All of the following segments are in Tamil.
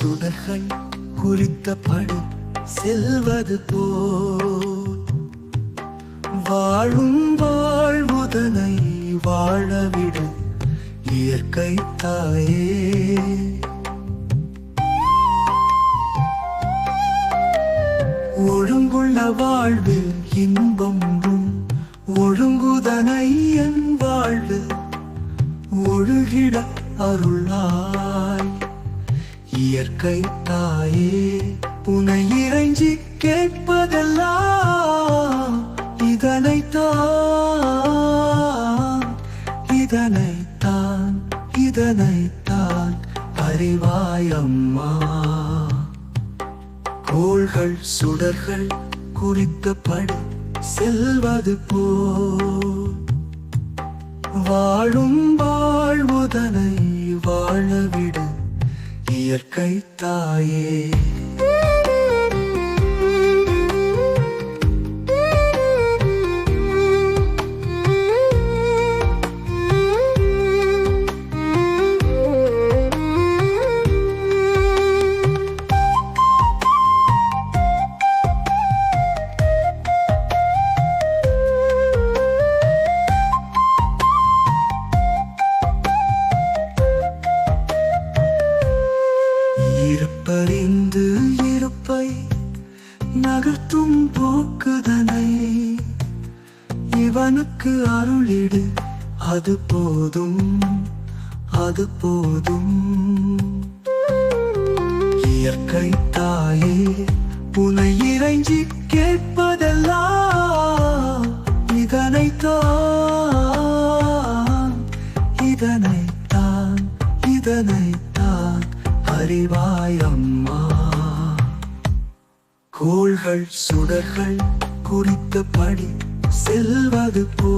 சுடர்கள் குறித்த குறித்தபடி செல்வது போல். வாழும் வாழ்வுதனை வாழவிடு இயற்கை தாயே. ஒழுங்குள்ள வாழ்வில் இன்பம் ஒழுங்குதனை என் வாழ்வு ஒழுகிட அருளாய் இயற்கை தாயே உனை இறைஞ்சி கேட்பதெல்லாம் இதனைத்தான் இதனைத்தான் இதனைத்தான் அறிவாயம்மா கோள்கள் சுடர்கள் குறித்தபடி செல்வது போ வாழும் வாழ்வுதனை வாழவிட இயற்கை தாயே. நகர்த்தும் போக்குதனை இவனுக்கு அருளிடு அது போதும் அது போதும். இயற்கை தாயே புனை இறைஞ்சி கேட்பதெல்லாம் இதனைத்தான் இதனைத்தான் இதனைத்தான். அறிவாயம்மா கோள்கள் சுடர்கள் குறித்தபடி செல்வது போ.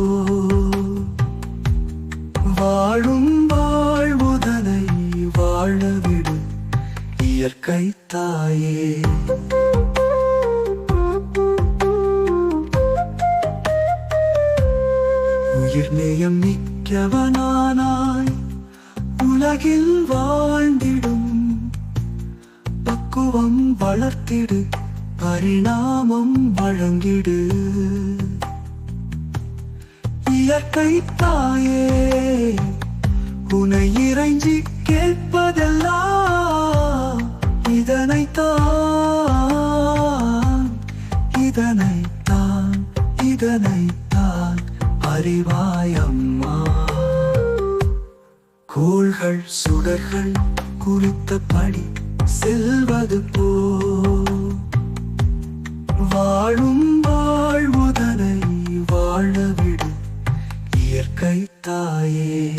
வாழும் வாழ்வுதனை வாழவிடு இயற்கை தாயே. உயிர் நேயம் மிக்கவனானாய் உலகில் வாழ்ந்திடும் பக்குவம் வளர்த்திடு பரிணாமம் வழங்கிடு. இயற்கை தாயே உனை இறைஞ்சி கேட்பதெல்லாம் இதனைத்தான் இதனைத்தான் இதனைத்தான் அறிவாய் அம்மா கோள்கள் சுடர்கள் குறித்தபடி செல்வது போ வாழ்வுதனை